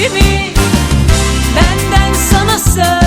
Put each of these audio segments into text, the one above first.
gibi. Benden sana söz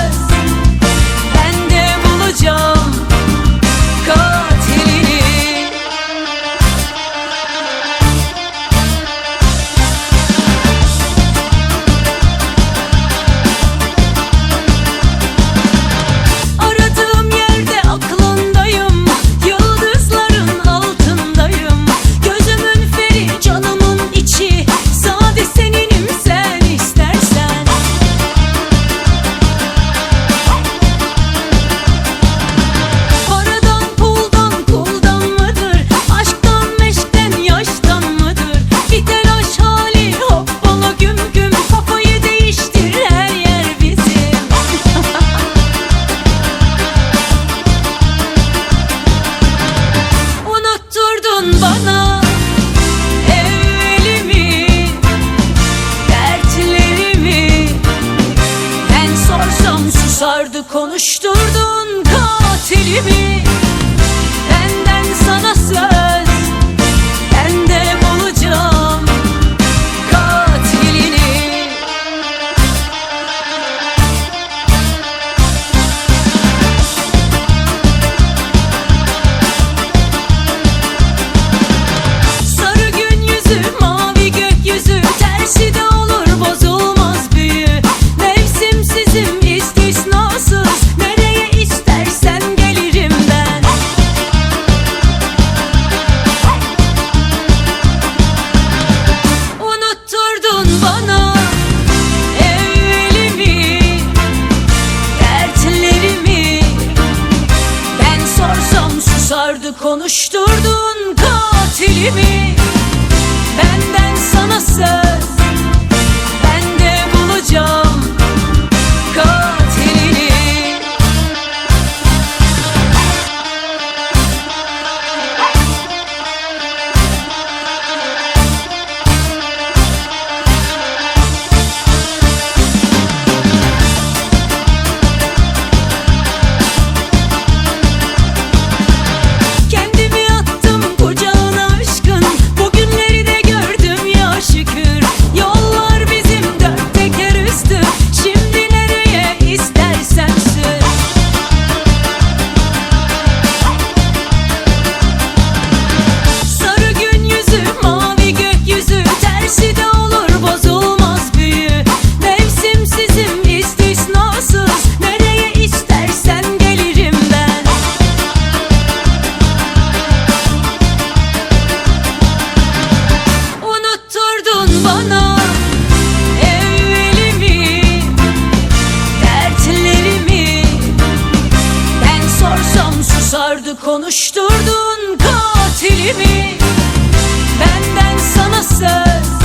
Tanıştırdın katilimi konuşturdun katilimi. Benden sana söz.